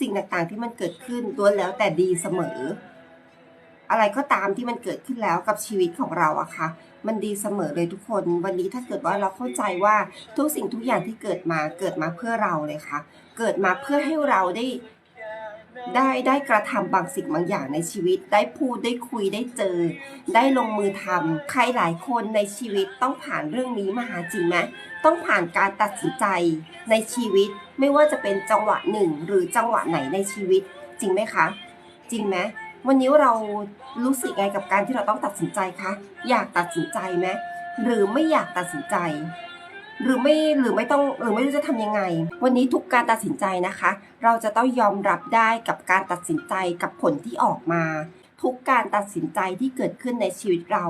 สิ่งต่างๆที่มันเกิดขึ้นล้วนแล้วแต่ดีเสมอ อะไรก็ตามที่มันเกิดขึ้นแล้วกับชีวิตของเราอะค่ะมันดีเสมอเลยทุกคน วันนี้ถ้าเกิดว่าเราเข้าใจว่าทุกสิ่งทุกอย่างที่เกิดมาเกิดมาเพื่อเราเลยค่ะ เกิดมาเพื่อให้เราได้ ได้ได้กระทำบางสิ่งบางอย่างในชีวิต ได้พูดได้คุยได้เจอ ได้ลงมือทำใครหลายคนในชีวิตต้องผ่านเรื่องนี้มาหาจริงไหมต้องผ่านการตัดสินใจในชีวิต ไม่ว่าจะเป็นจังหวะหนึ่งหรือจังหวะไหนในชีวิต จริงไหมคะ จริงไหมวันนี้เรารู้สึกไงกับการที่เราต้องตัดสินใจคะอยากตัดสินใจไหมหรือไม่อยากตัดสินใจ หรือไม่หรือไม่ต้องหรือไม่รู้จะทำยังไง วันนี้ทุกการตัดสินใจนะคะ เราจะต้องยอมรับได้กับการตัดสินใจกับผลที่ออกมา ทุกการตัดสินใจที่เกิดขึ้นในชีวิตเรา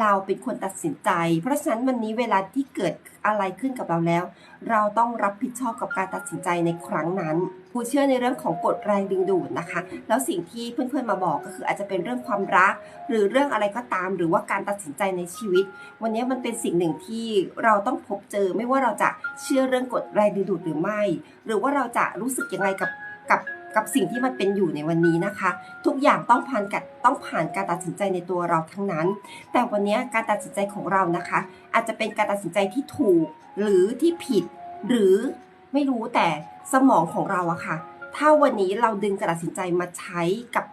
เราเป็นคนตัดสินใจ เพราะฉะนั้นวันนี้เวลาที่เกิดอะไรขึ้นกับเราแล้ว เราต้องรับผิดชอบกับการตัดสินใจในครั้งนั้นครูเชื่อในเรื่องของกฎแรงดึงดูดนะคะ แล้วสิ่งที่เพื่อนๆมาบอกก็คืออาจจะเป็นเรื่องความรัก หรือเรื่องอะไรก็ตาม หรือว่าการตัดสินใจในชีวิต วันนี้มันเป็นสิ่งหนึ่งที่เราต้องพบเจอ ไม่ว่าเราจะเชื่อเรื่องกฎแรงดึงดูดหรือไม่ หรือว่าเราจะรู้สึกยังไงกับกับ กับสิ่งที่มันเป็นอยู่ในวันนี้นะคะ ทุกอย่างต้องผ่านกัดต้องผ่านการตัดสินใจในตัวเราทั้งนั้น แต่วันนี้การตัดสินใจของเรานะคะ อาจจะเป็นการตัดสินใจที่ถูก หรือที่ผิด หรือไม่รู้แต่สมองของเราอะค่ะ ถ้าวันนี้เราดึงการตัดสินใจมาใช้กับ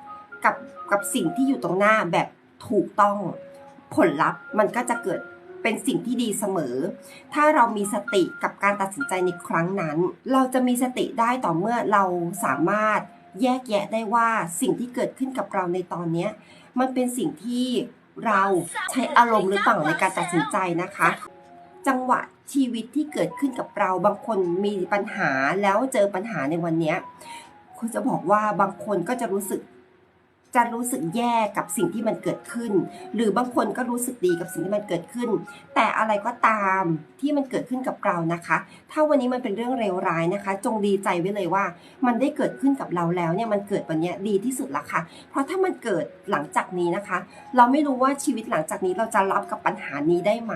กับกับสิ่งที่อยู่ตรงหน้าแบบถูกต้องผลลัพธ์มันก็จะเกิด เป็นสิ่งที่ดีเสมอ ถ้าเรามีสติกับการตัดสินใจในครั้งนั้น เราจะมีสติได้ต่อเมื่อเราสามารถแยกแยะได้ว่าสิ่งที่เกิดขึ้นกับเราในตอนนี้มันเป็นสิ่งที่เราใช้อารมณ์หรือเปล่าในการตัดสินใจนะคะ จังหวะชีวิตที่เกิดขึ้นกับเราบางคนมีปัญหาแล้วเจอปัญหาในวันนี้คุณจะบอกว่าบางคนก็จะรู้สึก จะรู้สึกแย่กับสิ่งที่มันเกิดขึ้น หรือบางคนก็รู้สึกดีกับสิ่งที่มันเกิดขึ้น แต่อะไรก็ตามที่มันเกิดขึ้นกับเรานะคะ ถ้าวันนี้มันเป็นเรื่องเลวร้ายนะคะ จงดีใจไว้เลยว่า มันได้เกิดขึ้นกับเราแล้วเนี่ยมันเกิดวันนี้ดีที่สุดละค่ะ เพราะถ้ามันเกิดหลังจากนี้นะคะ เราไม่รู้ว่าชีวิตหลังจากนี้เราจะรับกับปัญหานี้ได้ไหม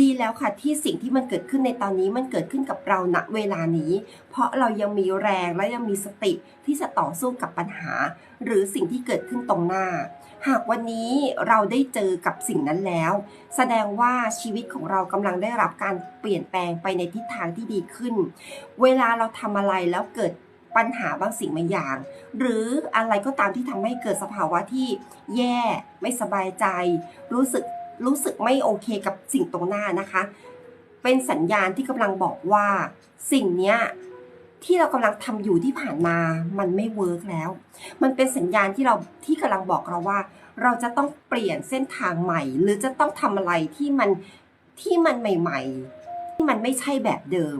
ดีแล้วค่ะที่สิ่งที่มันเกิดขึ้นในตอนนี้มันเกิดขึ้นกับเราณเวลานี้ เพราะเรายังมีแรงและยังมีสติที่จะต่อสู้กับปัญหา หรือสิ่งที่เกิดขึ้นตรงหน้า หากวันนี้เราได้เจอกับสิ่งนั้นแล้ว แสดงว่าชีวิตของเรากำลังได้รับการเปลี่ยนแปลงไปในทิศทางที่ดีขึ้น เวลาเราทำอะไรแล้วเกิดปัญหาบางสิ่งบางอย่าง หรืออะไรก็ตามที่ทำให้เกิดสภาวะที่แย่ ไม่สบายใจ รู้สึก รู้สึกไม่โอเคกับสิ่งตรงหน้านะคะ เป็นสัญญาณที่กำลังบอกว่าสิ่งเนี้ยที่เรากำลังทำอยู่ที่ผ่านมา มันไม่เวิร์กแล้ว มันเป็นสัญญาณที่เราที่กำลังบอกเราว่า เราจะต้องเปลี่ยนเส้นทางใหม่ หรือจะต้องทำอะไรที่มันที่มันใหม่ ๆ ที่มันไม่ใช่แบบเดิม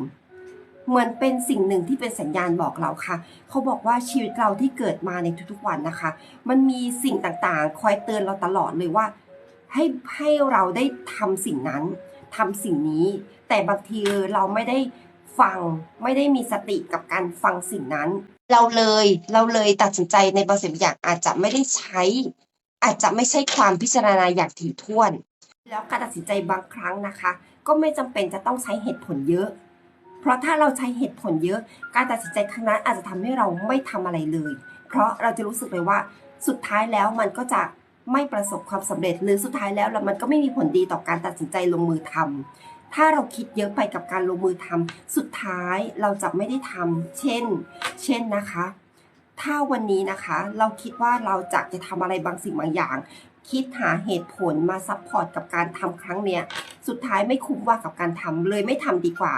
เหมือนเป็นสิ่งหนึ่งที่เป็นสัญญาณบอกเราค่ะ เขาบอกว่าชีวิตเราที่เกิดมาในทุกๆวันนะคะ มันมีสิ่งต่างๆ คอยเตือนเราตลอดเลยว่า ให้ให้เราได้ทำสิ่งนั้นทำสิ่งนี้ แต่บางทีเราไม่ได้ฟังไม่ได้มีสติกับการฟังสิ่งนั้น เราเลยเราเลยตัดสินใจในบางสิ่งบางอย่างอาจจะไม่ได้ใช้ อาจจะไม่ใช่ความพิจารณาอย่างถี่ถ้วน แล้วการตัดสินใจบางครั้งนะคะ ก็ไม่จำเป็นจะต้องใช้เหตุผลเยอะ เพราะถ้าเราใช้เหตุผลเยอะ การตัดสินใจครั้งนั้นอาจจะทำให้เราไม่ทำอะไรเลย เพราะเราจะรู้สึกเลยว่าสุดท้ายแล้วมันก็จะ ไม่ประสบความสำเร็จหรือสุดท้ายแล้วมันก็ไม่มีผลดีต่อการตัดสินใจลงมือทำถ้าเราคิดเยอะไปกับการลงมือทำสุดท้ายเราจะไม่ได้ทำเช่น เช่นนะคะ ถ้าวันนี้นะคะ เราคิดว่าเราจะจะทำอะไรบางสิ่งบางอย่าง คิดหาเหตุผลมาซัพพอร์ตกับการทำครั้งเนี้ยสุดท้ายไม่คุ้มว่ากับการทำเลยไม่ทำดีกว่า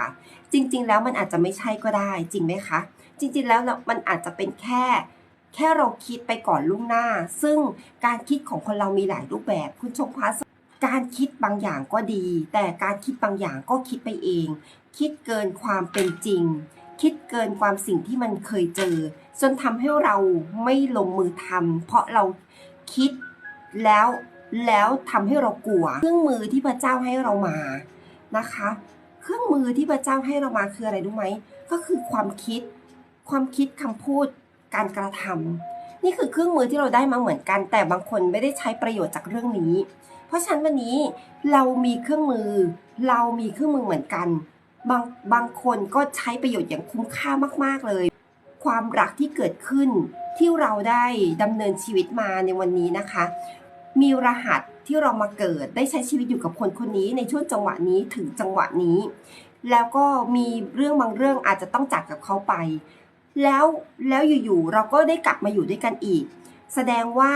จริง ๆ แล้วมันอาจจะไม่ใช่ก็ได้จริงไหมคะ จริง ๆ แล้วมันอาจจะเป็นแค่ แค่เราคิดไปก่อนล่วงหน้า ซึ่งการคิดของคนเรามีหลายรูปแบบคุณชมพัสการคิดบางอย่างก็ดี แต่การคิดบางอย่างก็คิดไปเอง คิดเกินความเป็นจริง คิดเกินความสิ่งที่มันเคยเจอ จนทำให้เราไม่ลงมือทำเพราะเราคิดแล้วแล้วทำให้เรากลัว เครื่องมือที่พระเจ้าให้เรามานะคะ เครื่องมือที่พระเจ้าให้เรามาคืออะไรรู้ไหมก็คือความคิด ความคิดคำพูด การกระทำนี่คือเครื่องมือที่เราได้มาเหมือนกัน แต่บางคนไม่ได้ใช้ประโยชน์จากเรื่องนี้ เพราะฉะนั้นวันนี้เรามีเครื่องมือ เรามีเครื่องมือเหมือนกัน บางบางคนก็ใช้ประโยชน์อย่างคุ้มค่ามาก ๆเลย ควความรักที่เกิดขึ้นที่เราได้ดำเนินชีวิตมาในวันนี้นะคะ มีรหัสที่เรามาเกิดได้ใช้ชีวิตอยู่กับคนคนนี้ในช่วงจังหวะนี้ถึงจังหวะนี้ แล้วก็มีเรื่องบางเรื่องอาจจะต้องจากกับเขาไป แล้วแล้วอยู่ๆเราก็ได้กลับมาอยู่ด้วยกันอีก แสดงว่า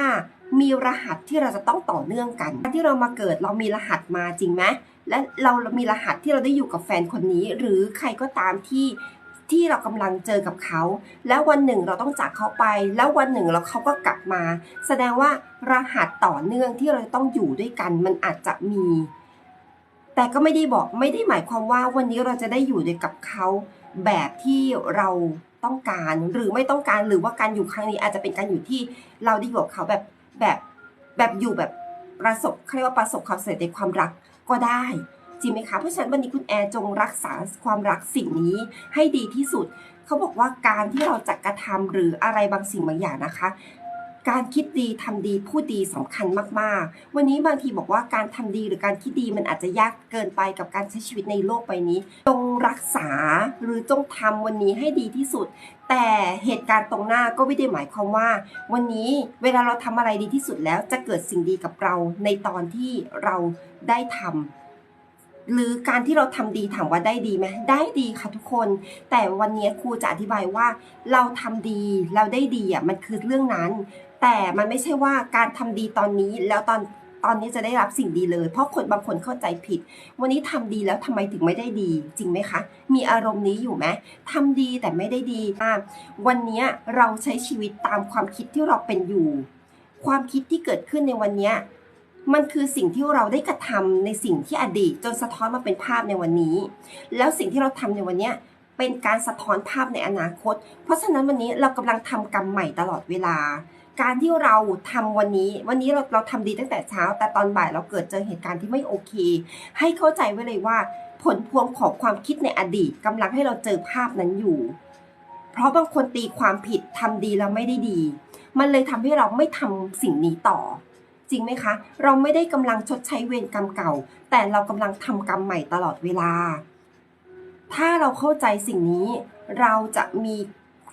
มีรหัสที่เราจะต้องต่อเนื่องกันที่เรามาเกิดเรามีรหัสมาจริงไหมและเรามีรหัสที่เราได้อยู่กับแฟนคนนี้ หรือใครก็ตามที่ที่เรากำลังเจอกับเขา แล้ววันหนึ่งเราต้องจากเขาไป แล้ววันหนึ่งเราเขาก็กลับมา แสดงว่ารหัสต่อเนื่องที่เราจะต้องอยู่ด้วยกันมันอาจจะมี แต่ก็ไม่ได้บอกไม่ได้หมายความว่าวันนี้เราจะได้อยู่ด้วยกับเขาแบบที่เรา ต้องการหรือไม่ต้องการหรือว่าการอยู่ครั้งนี้อาจจะเป็นการอยู่ที่เราได้อยู่กับเขาแบบแบบแบบอยู่แบบประสบเขาเรียกว่าประสบความสำเร็จในความรักก็ได้จริงไหมคะเพราะฉะนั้นวันนี้คุณแอร์จงรักษาความรักสิ่งนี้ให้ดีที่สุด เขาบอกว่าการที่เราจะกระทำหรืออะไรบางสิ่งบางอย่างนะคะ การคิดดีทำดีพูดดีสำคัญมากๆ วันนี้บางทีบอกว่าการทำดีหรือการคิดดีมันอาจจะยากเกินไปกับการใช้ชีวิตในโลกใบนี้ จงรักษาหรือจงทำวันนี้ให้ดีที่สุด แต่เหตุการณ์ตรงหน้าก็ไม่ได้หมายความว่า วันนี้เวลาเราทำอะไรดีที่สุดแล้วจะเกิดสิ่งดีกับเราในตอนที่เราได้ทำหรือการที่เราทำดีถามว่าได้ดีไหมได้ดีค่ะทุกคน แต่วันนี้ครูจะอธิบายว่า เราทำดีเราได้ดีอะมันคือเรื่องนั้น แต่มันไม่ใช่ว่าการทำดีตอนนี้แล้วตอนตอนนี้จะได้รับสิ่งดีเลย เพราะคนบางคนเข้าใจผิด วันนี้ทำดีแล้วทำไมถึงไม่ได้ดี จริงไหมคะ มีอารมณ์นี้อยู่ไหมทำดีแต่ไม่ได้ดีวันนี้เราใช้ชีวิตตามความคิดที่เราเป็นอยู่ ความคิดที่เกิดขึ้นในวันนี้มันคือสิ่งที่เราได้กระทำในสิ่งที่อดีต จนสะท้อนมาเป็นภาพในวันนี้ แล้วสิ่งที่เราทำในวันนี้เป็นการสะท้อนภาพในอนาคต เพราะฉะนั้นวันนี้เรากำลังทำกรรมใหม่ตลอดเวลา การที่เราทำวันนี้ วันนี้เราเราทำดีตั้งแต่เช้า แต่ตอนบ่ายเราเกิดเจอเหตุการณ์ที่ไม่โอเค ให้เข้าใจไว้เลยว่า ผลพวงของความคิดในอดีตกำลังให้เราเจอภาพนั้นอยู่ เพราะบางคนตีความผิดทำดีแล้วไม่ได้ดี มันเลยทำให้เราไม่ทำสิ่งนี้ต่อ จริงไหมคะ เราไม่ได้กำลังชดใช้เวรกรรมเก่า แต่เรากำลังทำกรรมใหม่ตลอดเวลา ถ้าเราเข้าใจสิ่งนี้ เราจะมี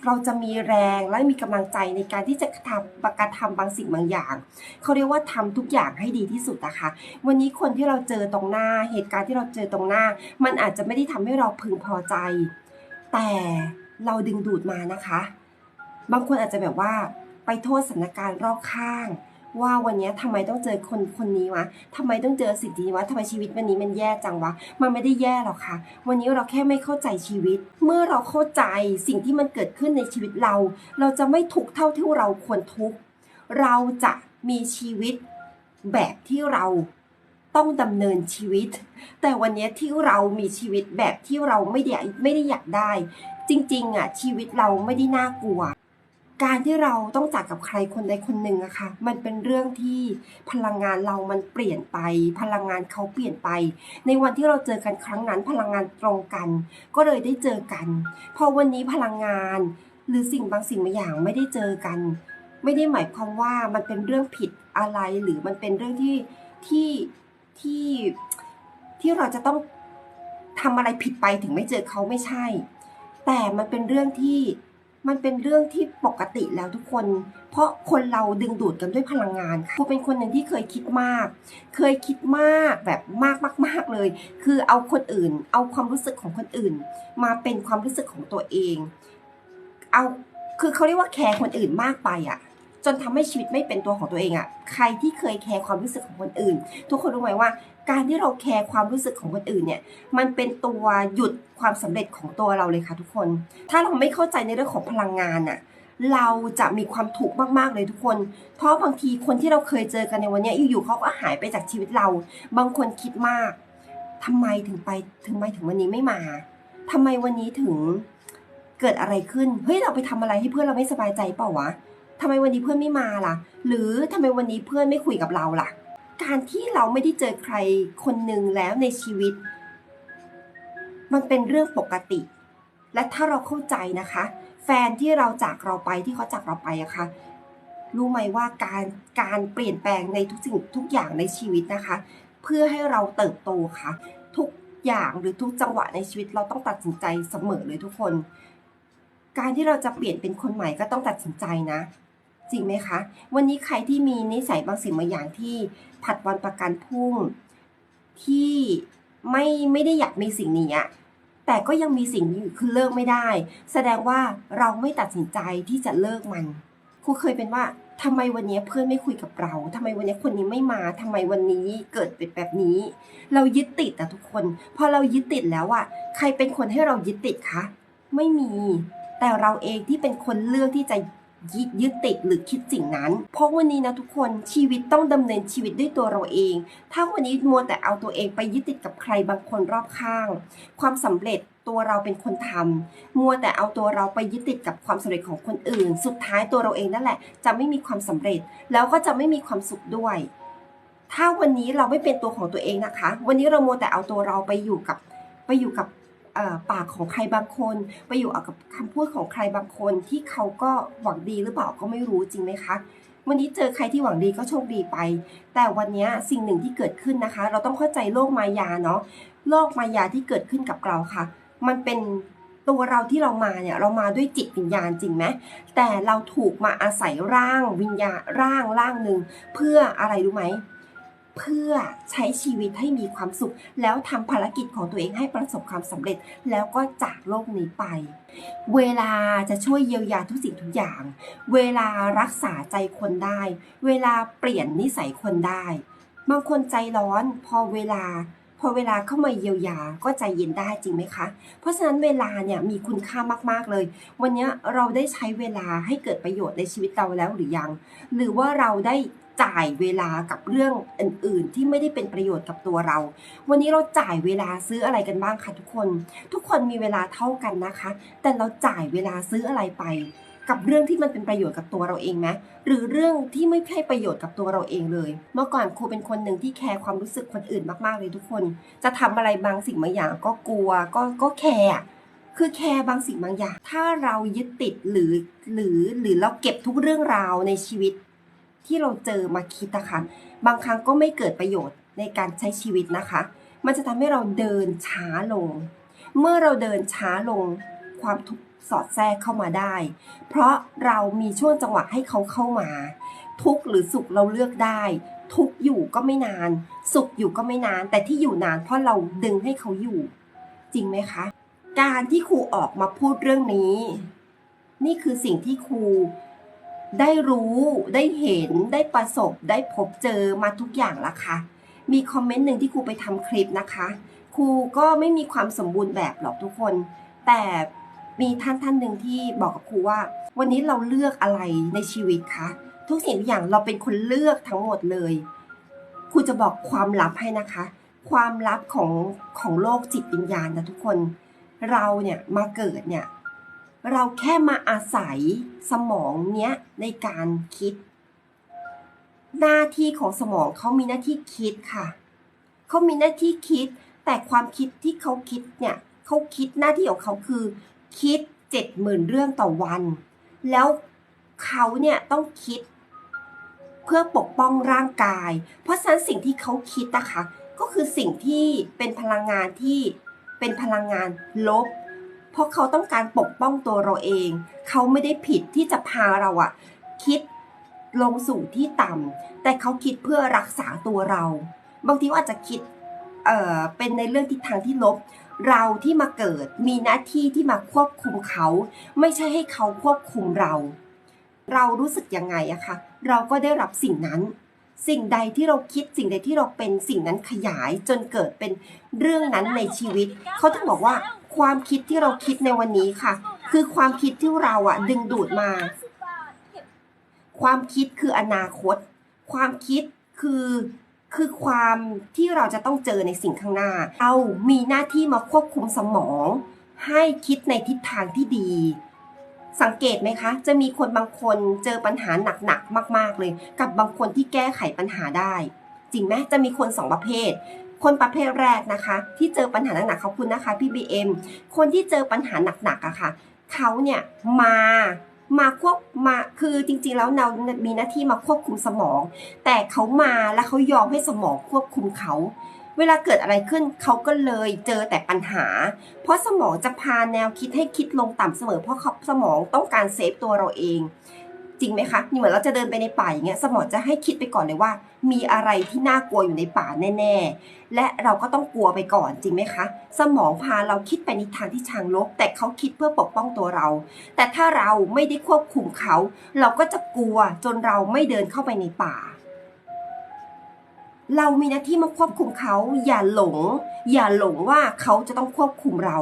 เราจะมีแรงและมีกำลังใจในการที่จะทำประทำบางสิ่งบางอย่างเขาเรียกว่าทำทุกอย่างให้ดีที่สุดนะคะวันนี้คนที่เราเจอตรงหน้าเหตุการณ์ที่เราเจอตรงหน้า มันอาจจะไม่ได้ทำให้เราพึงพอใจ แต่เราดึงดูดมานะคะ บางคนอาจจะแบบว่าไปโทษสถานการณ์รอบข้าง ว่าวันนี้ทำไมต้องเจอคนคนนี้วะทำไมต้องเจอสิ่งนี้วะทำไมชีวิตวันนี้มันแย่จังวะ มันไม่ได้แย่หรอกค่ะ วันนี้เราแค่ไม่เข้าใจชีวิต เมื่อเราเข้าใจสิ่งที่มันเกิดขึ้นในชีวิตเรา เราจะไม่ทุกข์เท่าที่เราควรทุกข์ เราจะมีชีวิตแบบที่เราต้องดำเนินชีวิต แต่วันนี้ที่เรามีชีวิตแบบที่เราไม่ได้ไม่ได้อยากได้ จริงๆอะชีวิตเราไม่ได้น่ากลัว การที่เราต้องจากกับใครคนใดคนหนึ่งอะค่ะ มันเป็นเรื่องที่พลังงานเรามันเปลี่ยนไป พลังงานเขาเปลี่ยนไป ในวันที่เราเจอกันครั้งนั้น พลังงานตรงกัน ก็เลยได้เจอกัน พอวันนี้พลังงาน หรือสิ่งบางสิ่งบางอย่างไม่ได้เจอกัน ไม่ได้หมายความว่ามันเป็นเรื่องผิดอะไรหรือมันเป็นเรื่องที่ที่ที่ที่เราจะต้องทำอะไรผิดไปถึงไม่เจอเขาไม่ใช่ แต่มันเป็นเรื่องที่ มันเป็นเรื่องที่ปกติแล้วทุกคน เพราะคนเราดึงดูดกันด้วยพลังงานค่ะครูเป็นคนหนึ่งที่เคยคิดมาก เคยคิดมากแบบมากมากๆเลย คือเอาคนอื่น เอาความรู้สึกของคนอื่น มาเป็นความรู้สึกของตัวเอง เอาคือเขาเรียกว่าแคร์คนอื่นมากไปอะจนทำให้ชีวิตไม่เป็นตัวของตัวเองอะ ใครที่เคยแคร์ความรู้สึกของคนอื่น ทุกคนรู้ไหมว่า การที่เราแคร์ความรู้สึกของคนอื่นเนี่ย มันเป็นตัวหยุดความสำเร็จของตัวเราเลยค่ะทุกคน ถ้าเราไม่เข้าใจในเรื่องของพลังงานอะเราจะมีความทุกข์มากๆเลยทุกคน เพราะบางทีคนที่เราเคยเจอกันในวันนี้ยอยู่ๆเขาก็หายไปจากชีวิตเรา บางคนคิดมากทำไมถึงไปถึงไม่ถึงวันนี้ไม่มาทำไมวันนี้ถึงเกิดอะไรขึ้น เฮ้ยเราไปทำอะไรให้เพื่อนเราไม่สบายใจเปล่าวะทำไมวันนี้เพื่อนไม่มาล่ะ หรือทำไมวันนี้เพื่อนไม่คุยกับเราล่ะ การที่เราไม่ได้เจอใครคนหนึ่งแล้วในชีวิต มันเป็นเรื่องปกติ และถ้าเราเข้าใจนะคะ แฟนที่เราจากเราไปที่เขาจากเราไปอะคะรู้ไหมว่าการการเปลี่ยนแปลงในทุกสิ่งทุกอย่างในชีวิตนะคะ เพื่อให้เราเติบโตค่ะ ทุกอย่างหรือทุกจังหวะในชีวิตเราต้องตัดสินใจเสมอเลยทุกคน การที่เราจะเปลี่ยนเป็นคนใหม่ก็ต้องตัดสินใจนะ จริงไหมคะ วันนี้ใครที่มีนิสัยบางสิ่งบางอย่างที่ผัดวันประกันพรุ่ง ที่ไม่ไม่ได้อยากมีสิ่งนี้แต่ก็ยังมีสิ่งนี้อยู่คือเลิกไม่ได้ แสดงว่าเราไม่ตัดสินใจที่จะเลิกมันครูเคยเป็นว่าทำไมวันนี้เพื่อนไม่คุยกับเราทำไมวันนี้คนนี้ไม่มาทำไมวันนี้เกิดเป็นแบบนี้ เรายึดติดอะทุกคน พอเรายึดติดแล้วอะใครเป็นคนให้เรายึดติดคะ ไม่มี แต่เราเองที่เป็นคนเลือกที่จะ ยึดยึดติดหรือคิดสิ่งนั้น เพราะวันนี้นะทุกคนชีวิตต้องดำเนินชีวิตด้วยตัวเราเอง ถ้าวันนี้มัวแต่เอาตัวเองไปยึดติดกับใครบางคนรอบข้าง ความสำเร็จตัวเราเป็นคนทำมัวแต่เอาตัวเราไปยึดติดกับความสำเร็จของคนอื่น สุดท้ายตัวเราเองนั่นแหละ จะไม่มีความสำเร็จแล้วก็จะไม่มีความสุขด้วย ถ้าวันนี้เราไม่เป็นตัวของตัวเองนะคะ วันนี้เราโมวแต่เอาตัวเราไปอยู่กับไปอยู่กับ ปากของใครบางคน ไปอยู่กับคำพูดของใครบางคนที่เขาก็หวังดีหรือเปล่าก็ไม่รู้จริงไหมคะวันนี้เจอใครที่หวังดีก็โชคดีไป แต่วันนี้สิ่งหนึ่งที่เกิดขึ้นนะคะ เราต้องเข้าใจโลกมายาเนาะโลกมายาที่เกิดขึ้นกับเราค่ะ มันเป็นตัวเราที่เรามาเนี่ยเรามาด้วยจิตวิญญาณจริงไหมแต่เราถูกมาอาศัยร่างวิญญาณร่างร่างหนึ่งเพื่ออะไรรู้ไหม เพื่อใช้ชีวิตให้มีความสุข แล้วทำภารกิจของตัวเองให้ประสบความสำเร็จ แล้วก็จากโลกนี้ไป เวลาจะช่วยเยียวยาทุกสิ่งทุกอย่าง เวลารักษาใจคนได้ เวลาเปลี่ยนนิสัยคนได้ บางคนใจร้อนพอเวลาพอเวลาเข้ามาเยียวยาก็ใจเย็นได้จริงไหมคะ เพราะฉะนั้นเวลาเนี่ยมีคุณค่ามากๆเลย วันนี้เราได้ใช้เวลาให้เกิดประโยชน์ในชีวิตเราแล้วหรือยัง หรือว่าเราได้ จ่ายเวลากับเรื่องอื่น ๆ ที่ไม่ได้เป็นประโยชน์กับตัวเรา วันนี้เราจ่ายเวลาซื้ออะไรกันบ้างคะทุกคน ทุกคนมีเวลาเท่ากันนะคะ แต่เราจ่ายเวลาซื้ออะไรไป กับเรื่องที่มันเป็นประโยชน์กับตัวเราเองไหมหรือเรื่องที่ไม่ใช่ประโยชน์กับตัวเราเองเลย เมื่อก่อนครูเป็นคนหนึ่งที่แคร์ความรู้สึกคนอื่นมาก ๆ เลยทุกคน จะทำอะไรบางสิ่งบางอย่างก็กลัวก็ก็แคร์คือแคร์บางสิ่งบางอย่าง ถ้าเรายึดติดหรือหรือหรือเราเก็บทุกเรื่องราวในชีวิต ที่เราเจอมาคิดนะคะ บางครั้งก็ไม่เกิดประโยชน์ในการใช้ชีวิตนะคะ มันจะทำให้เราเดินช้าลง เมื่อเราเดินช้าลงความทุกข์สอดแทรกเข้ามาได้ เพราะเรามีช่วงจังหวะให้เขาเข้ามา ทุกข์หรือสุขเราเลือกได้ ทุกข์อยู่ก็ไม่นาน สุขอยู่ก็ไม่นาน แต่ที่อยู่นานเพราะเราดึงให้เขาอยู่ จริงไหมคะ การที่ครูออกมาพูดเรื่องนี้ นี่คือสิ่งที่ครู ได้รู้ได้เห็นได้ประสบได้พบเจอมาทุกอย่างละค่ะ มีคอมเมนต์หนึ่งที่ครูไปทำคลิปนะคะ ครูก็ไม่มีความสมบูรณ์แบบหรอกทุกคน แต่มีท่านท่านหนึ่งที่บอกกับครูว่า วันนี้เราเลือกอะไรในชีวิตคะทุกสิ่งทุกอย่างเราเป็นคนเลือกทั้งหมดเลยครูจะบอกความลับให้นะคะ ความลับของของโลกจิตวิญญาณนะทุกคน เราเนี่ยมาเกิดเนี่ย เราแค่มาอาศัยสมองเนี้ยในการคิด หน้าที่ของสมองเขามีหน้าที่คิดค่ะเขามีหน้าที่คิด แต่ความคิดที่เขาคิดเนี่ยเขาคิดหน้าที่ของเขาคือ คิดเจ็ดหมื่นเรื่องต่อวัน แล้วเขาเนี่ยต้องคิด เพื่อปกป้องร่างกาย เพราะฉะนั้นสิ่งที่เขาคิดนะคะก็คือสิ่งที่เป็นพลังงานที่เป็นพลังงานลบ เพราะเขาต้องการปกป้องตัวเราเอง เขาไม่ได้ผิดที่จะพาเราอะคิดลงสู่ที่ต่ำแต่เขาคิดเพื่อรักษาตัวเรา บางทีก็อาจจะคิดเอ่อเป็นในเรื่องทิศทางที่ลบ เราที่มาเกิดมีหน้าที่ที่มาควบคุมเขา ไม่ใช่ให้เขาควบคุมเรา เรารู้สึกยังไงอะคะเราก็ได้รับสิ่งนั้น สิ่งใดที่เราคิดสิ่งใดที่เราเป็นสิ่งนั้นขยายจนเกิดเป็นเรื่องนั้นในชีวิต เขาถึงบอกว่า ความคิดที่เราคิดในวันนี้ค่ะ คือความคิดที่เราอะดึงดูดมา ความคิดคืออนาคต ความคิดคือคือความที่เราจะต้องเจอในสิ่งข้างหน้าเรามีหน้าที่มาควบคุมสมอง ให้คิดในทิศทางที่ดี สังเกตไหมคะ จะมีคนบางคนเจอปัญหาหนักๆมาก ๆเลย กับบางคนที่แก้ไขปัญหาได้ จริงไหมจะมีคนสองประเภท คนประเภทแรกนะคะ ที่เจอปัญหาหนักๆขอบคุณนะคะพี่บีเอ็มคนที่เจอปัญหาหนักๆอะค่ะเขาเนี่ยมามาควบมาคือจริงๆแล้วเรามีหน้าที่มาควบคุมสมอง แต่เขามาแล้วเขายอมให้สมองควบคุมเขาเวลาเกิดอะไรขึ้นเขาก็เลยเจอแต่ปัญหา เพราะสมองจะพาแนวคิดให้คิดลงต่ำเสมอ เพราะเขาสมองต้องการเซฟตัวเราเอง จริงไหมคะนี่เหมือนเราจะเดินไปในป่าอย่างเงี้ยสมองจะให้คิดไปก่อนเลยว่า มีอะไรที่น่ากลัวอยู่ในป่าแน่ๆ และเราก็ต้องกลัวไปก่อนจริงไหมคะ สมองพาเราคิดไปในทางที่ทางลบ แต่เขาคิดเพื่อปกป้องตัวเรา แต่ถ้าเราไม่ได้ควบคุมเขา เราก็จะกลัวจนเราไม่เดินเข้าไปในป่า เรามีหน้าที่มาควบคุมเขา อย่าหลง อย่าหลงว่าเขาจะต้องควบคุมเรา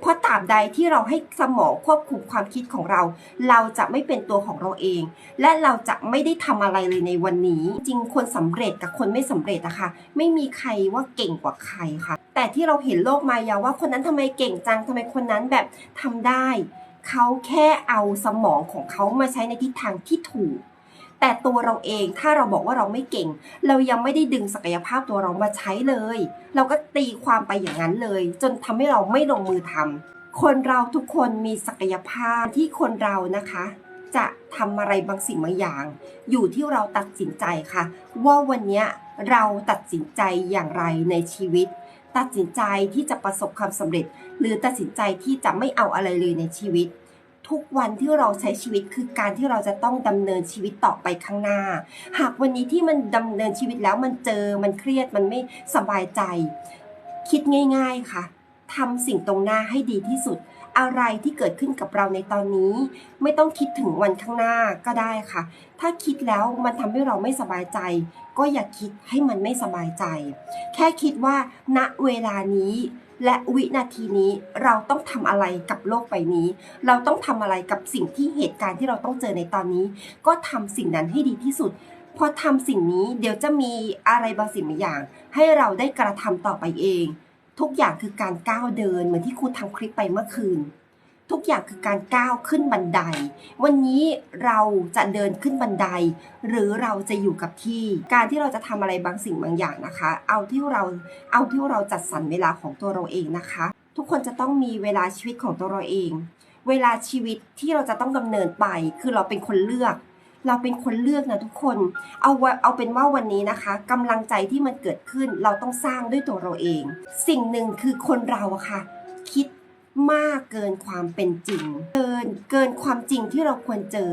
เพราะตราบใดที่เราให้สมองควบคุมความคิดของเรา เราจะไม่เป็นตัวของเราเอง และเราจะไม่ได้ทำอะไรเลยในวันนี้ จริงคนสำเร็จกับคนไม่สำเร็จอะค่ะไม่มีใครว่าเก่งกว่าใครค่ะ แต่ที่เราเห็นโลกมายาว่าคนนั้นทำไมเก่งจังทำไมคนนั้นแบบทำได้ เขาแค่เอาสมองของเขามาใช้ในทิศทางที่ถูก แต่ตัวเราเองถ้าเราบอกว่าเราไม่เก่ง เรายังไม่ได้ดึงศักยภาพตัวเรามาใช้เลย เราก็ตีความไปอย่างนั้นเลย จนทำให้เราไม่ลงมือทำคนเราทุกคนมีศักยภาพที่คนเรานะคะ จะทำอะไรบางสิ่งบางอย่าง อยู่ที่เราตัดสินใจค่ะ ว่าวันนี้เราตัดสินใจอย่างไรในชีวิต ตัดสินใจที่จะประสบความสำเร็จ หรือตัดสินใจที่จะไม่เอาอะไรเลยในชีวิต ทุกวันที่เราใช้ชีวิตคือการที่เราจะต้องดำเนินชีวิตต่อไปข้างหน้า หากวันนี้ที่มันดำเนินชีวิตแล้วมันเจอมันเครียดมันไม่สบายใจ คิดง่าย ๆค่ะทำสิ่งตรงหน้าให้ดีที่สุด อะไรที่เกิดขึ้นกับเราในตอนนี้ ไม่ต้องคิดถึงวันข้างหน้าก็ได้ค่ะ ถ้าคิดแล้วมันทำให้เราไม่สบายใจ ก็อย่าคิดให้มันไม่สบายใจ แค่คิดว่าณเวลานี้ และวินาทีนี้เราต้องทำอะไรกับโลกใบนี้ เราต้องทำอะไรกับสิ่งที่เหตุการณ์ที่เราต้องเจอในตอนนี้ ก็ทำสิ่งนั้นให้ดีที่สุดพอทำสิ่งนี้เดี๋ยวจะมีอะไรบางสิ่งบางอย่าง ให้เราได้กระทำต่อไปเอง ทุกอย่างคือการก้าวเดินเหมือนที่ครูทำคลิปไปเมื่อคืน ทุกอย่างคือการก้าวขึ้นบันได วันนี้เราจะเดินขึ้นบันได หรือเราจะอยู่กับที่ การที่เราจะทำอะไรบางสิ่งบางอย่างนะคะ เอาที่เราเอาที่เราจัดสรรเวลาของตัวเราเองนะคะ ทุกคนจะต้องมีเวลาชีวิตของตัวเราเอง เวลาชีวิตที่เราจะต้องดำเนินไป คือเราเป็นคนเลือก เราเป็นคนเลือกนะทุกคน เอาว่าเอาเป็นว่าวันนี้นะคะกำลังใจที่มันเกิดขึ้นเราต้องสร้างด้วยตัวเราเอง สิ่งหนึ่งคือคนเราอะค่ะ คิด มากเกินความเป็นจริง เกินเกินความจริงที่เราควรเจอ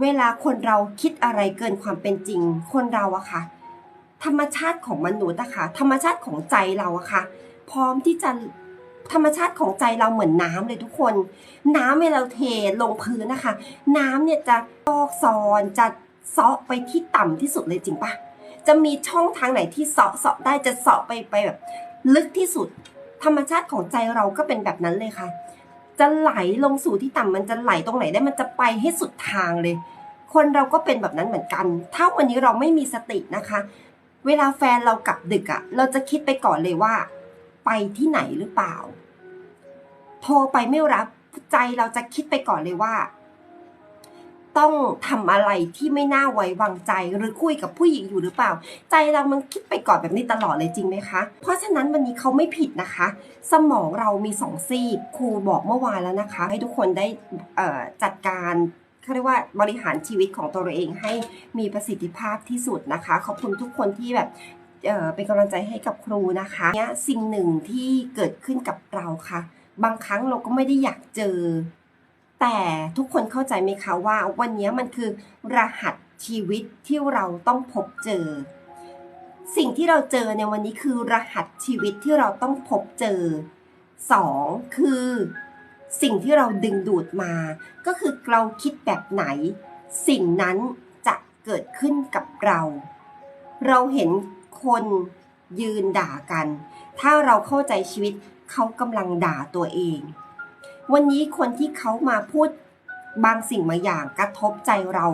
เวลาคนเราคิดอะไรเกินความเป็นจริง คนเราอะค่ะ ธรรมชาติของมนุษย์อะค่ะ ธรรมชาติของใจเราอะค่ะ พร้อมที่จะธรรมชาติของใจเราเหมือนน้ำเลยทุกคน น้ำเวลาเทลงพื้นนะคะ น้ำเนี่ยจะซอกซอนจะเซาะไปที่ต่ำที่สุดเลยจริงปะจะมีช่องทางไหนที่เซาะเซาะได้จะเซาะไปไปแบบ ลึกที่สุด ธรรมชาติของใจเราก็เป็นแบบนั้นเลยค่ะ จะไหลลงสู่ที่ต่ำมันจะไหลตรงไหนได้มันจะไปให้สุดทางเลย คนเราก็เป็นแบบนั้นเหมือนกัน ถ้าวันนี้เราไม่มีสตินะคะ เวลาแฟนเรากลับดึกอะ่ะ เราจะคิดไปก่อนเลยว่า ไปที่ไหนหรือเปล่า โทรไปไม่รับใจเราจะคิดไปก่อนเลยว่า ต้องทำอะไรที่ไม่น่าไว้วางใจหรือคุยกับผู้หญิงอยู่หรือเปล่า ใจเรามันคิดไปก่อนแบบนี้ตลอดเลยจริงไหมคะ เพราะฉะนั้นวันนี้เขาไม่ผิดนะคะ สมองเรามีสองซีกครูบอกเมื่อวานแล้วนะคะ ให้ทุกคนได้จัดการเขาเรียกว่าบริหารชีวิตของตัวเองให้มีประสิทธิภาพที่สุดนะคะ ขอบคุณทุกคนที่แบบเเป็นกำลังใจให้กับครูนะคะเนี่ยสิ่งหนึ่งที่เกิดขึ้นกับเราค่ะ บางครั้งเราก็ไม่ได้อยากเจอ แต่ทุกคนเข้าใจไหมคะว่าวันนี้มันคือรหัสชีวิตที่เราต้องพบเจอ สิ่งที่เราเจอในวันนี้คือรหัสชีวิตที่เราต้องพบเจอสองคือ สิ่งที่เราดึงดูดมา ก็คือเราคิดแบบไหน สิ่งนั้นจะเกิดขึ้นกับเรา เราเห็นคนยืนด่ากัน ถ้าเราเข้าใจชีวิตเขากำลังด่าตัวเอง วันนี้คนที่เขามาพูดบางสิ่งบางอย่างกระทบใจเรา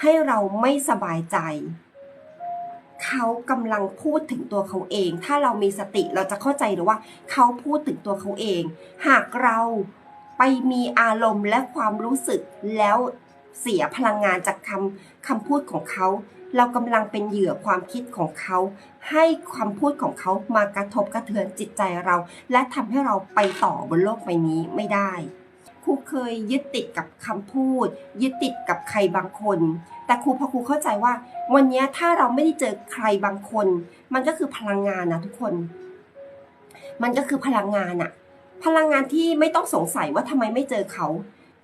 ให้เราไม่สบายใจ เขากำลังพูดถึงตัวเขาเอง ถ้าเรามีสติเราจะเข้าใจหรือว่า เขาพูดถึงตัวเขาเอง หากเราไปมีอารมณ์และความรู้สึกแล้วเสียพลังงานจากคำคำพูดของเขา เรากำลังเป็นเหยื่อความคิดของเขา ให้ความพูดของเขามากระทบกระเทือนจิตใจเรา และทำให้เราไปต่อบนโลกใบนี้ไม่ได้ครูเคยยึดติดกับคำพูด ยึดติดกับใครบางคน แต่ครูพอครูเข้าใจว่า วันนี้ถ้าเราไม่ได้เจอใครบางคน มันก็คือพลังงานนะทุกคน มันก็คือพลังงานอะพลังงานที่ไม่ต้องสงสัยว่าทำไมไม่เจอเขา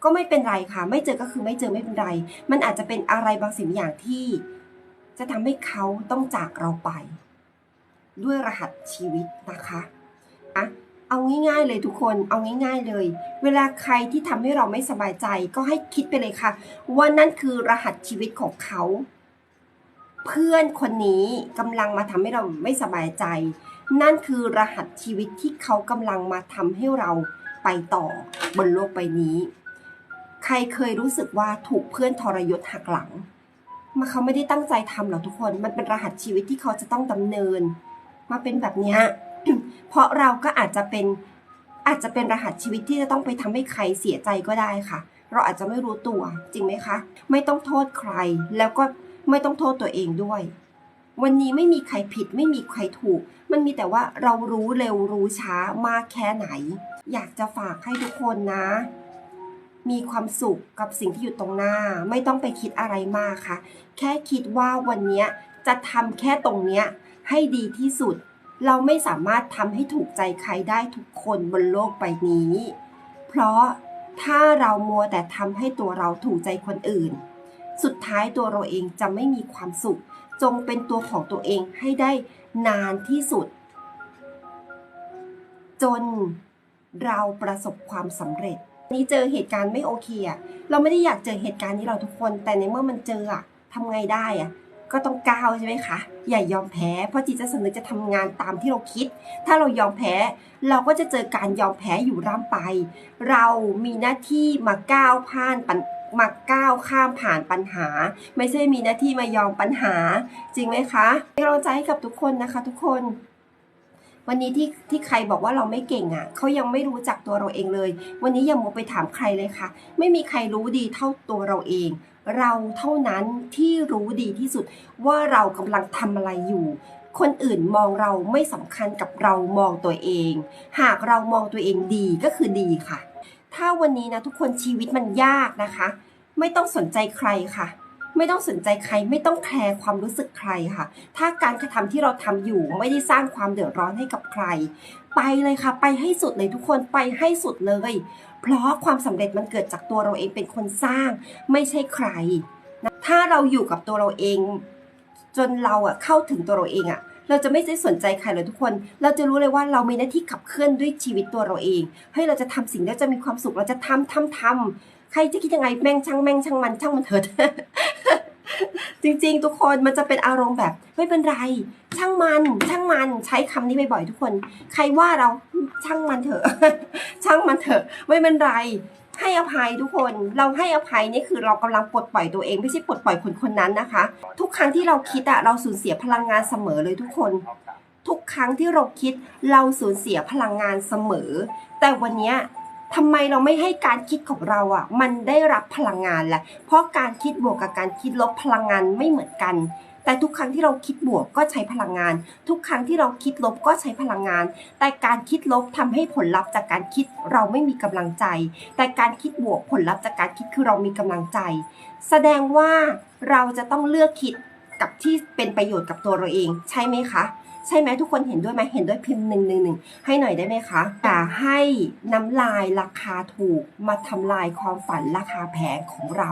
ก็ไม่เป็นไรค่ะ ไม่เจอก็คือไม่เจอไม่เป็นไร มันอาจจะเป็นอะไรบางสิ่งบางอย่างที่ จะทำให้เขาต้องจากเราไป ด้วยรหัสชีวิตนะคะอะเอาง่ายๆเลยทุกคนเอาง่าย ๆเลย เวลาใครที่ทำให้เราไม่สบายใจก็ให้คิดไปเลยค่ะ ว่านั่นคือรหัสชีวิตของเขา เพื่อนคนนี้กำลังมาทำให้เราไม่สบายใจ นั่นคือรหัสชีวิตที่เขากำลังมาทำให้เราไปต่อบนโลกใบนี้ ใครเคยรู้สึกว่าถูกเพื่อนทรยศหักหลัง มาเขาไม่ได้ตั้งใจทำหรอกทุกคน มันเป็นรหัสชีวิตที่เขาจะต้องดำเนิน มาเป็นแบบนี้เพราะเราก็อาจจะเป็นอาจจะเป็นรหัสชีวิตที่จะต้องไปทำให้ใครเสียใจก็ได้ค่ะ เราอาจจะไม่รู้ตัวจริงไหมคะ ไม่ต้องโทษใคร แล้วก็ไม่ต้องโทษตัวเองด้วย วันนี้ไม่มีใครผิด ไม่มีใครถูก มันมีแต่ว่าเรารู้เร็วรู้ช้ามากแค่ไหน อยากจะฝากให้ทุกคนนะ มีความสุขกับสิ่งที่อยู่ตรงหน้า ไม่ต้องไปคิดอะไรมากค่ะ แค่คิดว่าวันนี้จะทำแค่ตรงเนี้ยให้ดีที่สุด เราไม่สามารถทำให้ถูกใจใครได้ทุกคนบนโลกใบนี้ เพราะถ้าเรามัวแต่ทำให้ตัวเราถูกใจคนอื่น สุดท้ายตัวเราเองจะไม่มีความสุข จงเป็นตัวของตัวเองให้ได้นานที่สุด จนเราประสบความสำเร็จ นี่เจอเหตุการณ์ไม่โอเคอะเราไม่ได้อยากเจอเหตุการณ์นี้เราทุกคน แต่ในเมื่อมันเจออะทำไงได้อะก็ต้องก้าวใช่ไหมคะ อย่ายอมแพ้ เพราะจิตใจสำนึกจะทำงานตามที่เราคิด ถ้าเรายอมแพ้ เราก็จะเจอการยอมแพ้อยู่ร่ำไป เรามีหน้าที่มาก้าวผ่านปัญมาก้าวข้ามผ่านปัญหา ไม่ใช่มีหน้าที่มายอมปัญหา จริงไหมคะเป็นกำลังใจให้กับทุกคนนะคะ ทุกคน วันนี้ที่ที่ใครบอกว่าเราไม่เก่งอะเขายังไม่รู้จักตัวเราเองเลย วันนี้อย่ามัวไปถามใครเลยค่ะ ไม่มีใครรู้ดีเท่าตัวเราเอง เราเท่านั้นที่รู้ดีที่สุดว่าเรากำลังทำอะไรอยู่ คนอื่นมองเราไม่สำคัญกับเรามองตัวเอง หากเรามองตัวเองดีก็คือดีค่ะ ถ้าวันนี้นะทุกคนชีวิตมันยากนะคะ ไม่ต้องสนใจใครค่ะ ไม่ต้องสนใจใคร ไม่ต้องแคร์ความรู้สึกใครค่ะ ถ้าการกระทำที่เราทำอยู่ไม่ได้สร้างความเดือดร้อนให้กับใคร ไปเลยค่ะ ไปให้สุดเลยทุกคนไปให้สุดเลย เพราะความสำเร็จมันเกิดจากตัวเราเองเป็นคนสร้าง ไม่ใช่ใครนะถ้าเราอยู่กับตัวเราเอง จนเราอะเข้าถึงตัวเราเองอะเราจะไม่ได้สนใจใครเลยทุกคน เราจะรู้เลยว่าเรามีหน้าที่ขับเคลื่อนด้วยชีวิตตัวเราเองเฮ้ยเราจะทำสิ่งที่จะมีความสุข เราจะทำทำทำ ใครจะคิดยังไงแม่งช่างแม่งช่างมันช่างมันเถิดจริงๆ ทุกคนมันจะเป็นอารมณ์แบบไม่เป็นไร ช่างมัน ช่างมันใช้คำนี้บ่อยๆทุกคน ใครว่าเราช่างมันเถอะ ช่างมันเถอะ ไม่เป็นไร ให้อภัยทุกคน เราให้อภัยนี่คือเรากำลังปลดปล่อยตัวเองไม่ใช่ปลดปล่อยคนคนนั้นนะคะ ทุกครั้งที่เราคิดอะเราสูญเสียพลังงานเสมอเลยทุกคน ทุกครั้งที่เราคิดเราสูญเสียพลังงานเสมอ แต่วันนี้ ทำไมเราไม่ให้การคิดของเราอะ มันได้รับพลังงานแหละ เพราะการคิดบวกกับการคิดลบพลังงานไม่เหมือนกัน แต่ทุกครั้งที่เราคิดบวกก็ใช้พลังงาน ทุกครั้งที่เราคิดลบก็ใช้พลังงาน แต่การคิดลบทำให้ผลลัพธ์จากการคิดเราไม่มีกำลังใจ แต่การคิดบวกผลลัพธ์จากการคิดคือเรามีกำลังใจ แสดงว่าเราจะต้องเลือกคิดกับที่เป็นประโยชน์กับตัวเราเอง ใช่ไหมคะ ใช่ไหมทุกคนเห็นด้วยไหมเห็นด้วยพิมพ์หนึ่งหนึ่งหนึ่งให้หน่อยได้ไหมคะอย่าให้น้ำลายราคาถูกมาทำลายความฝันราคาแพงของเรา